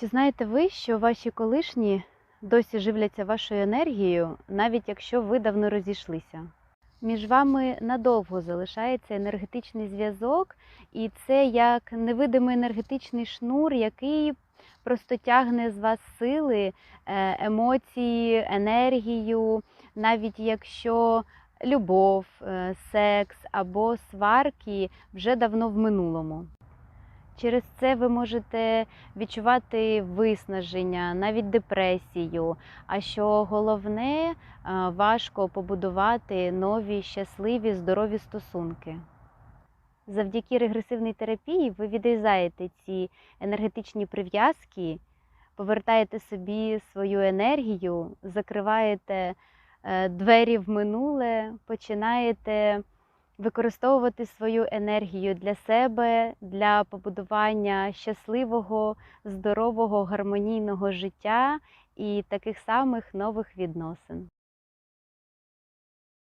Чи знаєте ви, що ваші колишні досі живляться вашою енергією, навіть якщо ви давно розійшлися? Між вами надовго залишається енергетичний зв'язок, і це як невидимий енергетичний шнур, який просто тягне з вас сили, е, емоції, енергію, навіть якщо любов, е, секс або сварки вже давно в минулому. Через це ви можете відчувати виснаження, навіть депресію. А що головне, е, важко побудувати нові щасливі, здорові стосунки. Завдяки регресивній терапії ви відрізаєте ці енергетичні прив'язки, повертаєте собі свою енергію, закриваєте е, двері в минуле, починаєте використовувати свою енергію для себе, для побудування щасливого, здорового, гармонійного життя і таких самих нових відносин.